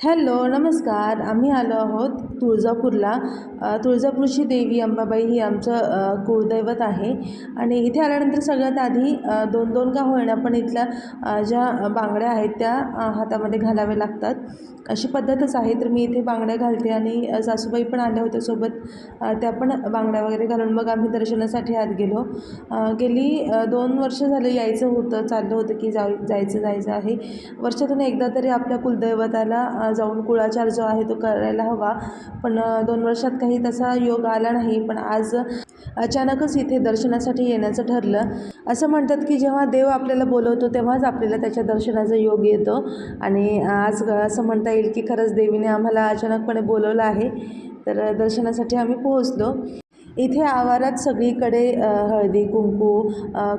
Hello नमस्कार. आम्ही आलो आहोत तुळजापूरला. तुळजापूरची देवी अंबाबाई ही आमचं कुळदैवत आहे. आणि इथे आल्यानंतर सगळ्यात आधी दोन दोन का होईना पण इथल्या ज्या बांगड्या आहेत त्या हातामध्ये घालाव्या लागतात. अशी पद्धतच आहे. तर मी इथे बांगड्या घालते आणि सासूबाई पण आल्या होत्या सोबत. त्या पण बांगड्या वगैरे घालून मग आम्ही दर्शनासाठी आत गेलो. गेली दोन वर्ष झालं यायचं होतं. चाललं होतं की जाऊ जायचं जायचं आहे. वर्षातून एकदा तरी आपल्या कुलदैवताला जाऊन कुळाचार जो आहे तो करायला हवा. पण दोन वर्षात काही तसा योग आला नाही. पण आज अचानकच इथे दर्शनासाठी येण्याचं ठरलं. असं म्हणतात की जेव्हा देव आपल्याला बोलवतो तेव्हाच आपल्याला त्याच्या दर्शनाचा योग येतो. आणि आज असं म्हणता येईल की खरंच देवीने आम्हाला अचानकपणे बोलवलं आहे. तर दर्शनासाठी आम्ही पोहोचलो. इथे आवारात सगळीकडे हळदी कुंकू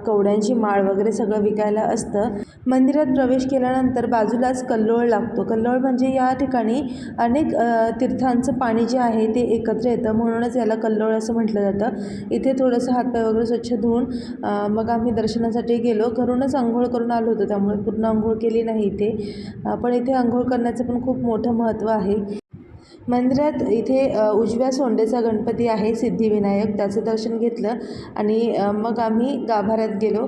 कवड्यांची माळ वगैरे सगळं विकायला असतं. मंदिरात प्रवेश केल्यानंतर बाजूलाच कल्लोळ लागतो. कल्लोळ म्हणजे या ठिकाणी अनेक तीर्थांचं पाणी जे आहे ते एकत्र येतं. म्हणूनच याला कल्लोळ असं म्हटलं जातं. इथे थोडंसं हातपाय वगैरे स्वच्छ धुवून मग आम्ही दर्शनासाठी गेलो. घरूनच आंघोळ करून आलो होतो त्यामुळे पूर्ण आंघोळ केली नाही इथे. पण इथे आंघोळ करण्याचं पण खूप मोठं महत्त्व आहे. मंदिरात इथे उजव्या सोंडेचा गणपती आहे सिद्धिविनायक. त्याचं दर्शन घेतलं आणि मग आम्ही गाभाऱ्यात गेलो.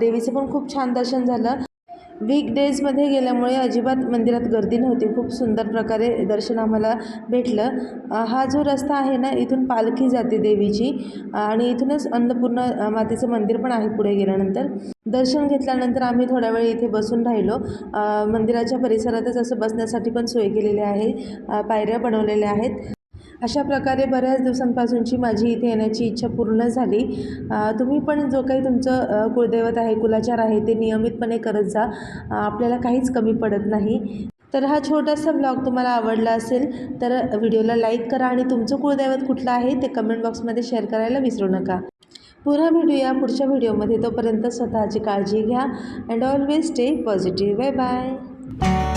देवीचं पण खूप छान दर्शन झालं. वीक डेजमध्ये गेल्यामुळे अजिबात मंदिरात गर्दी नव्हती. खूप सुंदर प्रकारे दर्शन आम्हाला भेटलं. हा जो रस्ता आहे ना इथून पालखी जाते देवीची. आणि इथूनच अन्नपूर्णा मातेचं मंदिर पण आहे पुढे गेल्यानंतर. दर्शन घेतल्यानंतर आम्ही थोड्या वेळ इथे बसून राहिलो. मंदिराच्या परिसरातच असं बसण्यासाठी पण सोय केलेली आहे. पायऱ्या बनवलेल्या आहेत. अशा प्रकारे बऱ्याच दिवसांपासूनची माझी इथे येण्याची इच्छा पूर्ण झाली. तुम्ही पण जो काही तुमचं कुळदैवत आहे कुलाचार आहे ते नियमितपणे करत जा. आपल्याला काहीच कमी पडत नाही. तर हा छोटासा ब्लॉग तुम्हाला आवडला असेल तर व्हिडिओला लाईक करा आणि तुमचं कुळदैवत कुठलं आहे ते कमेंट बॉक्समध्ये शेअर करायला विसरू नका. पुन्हा भेटूया पुढच्या व्हिडिओमध्ये. तोपर्यंत स्वतःची काळजी घ्या. And always stay positive bye bye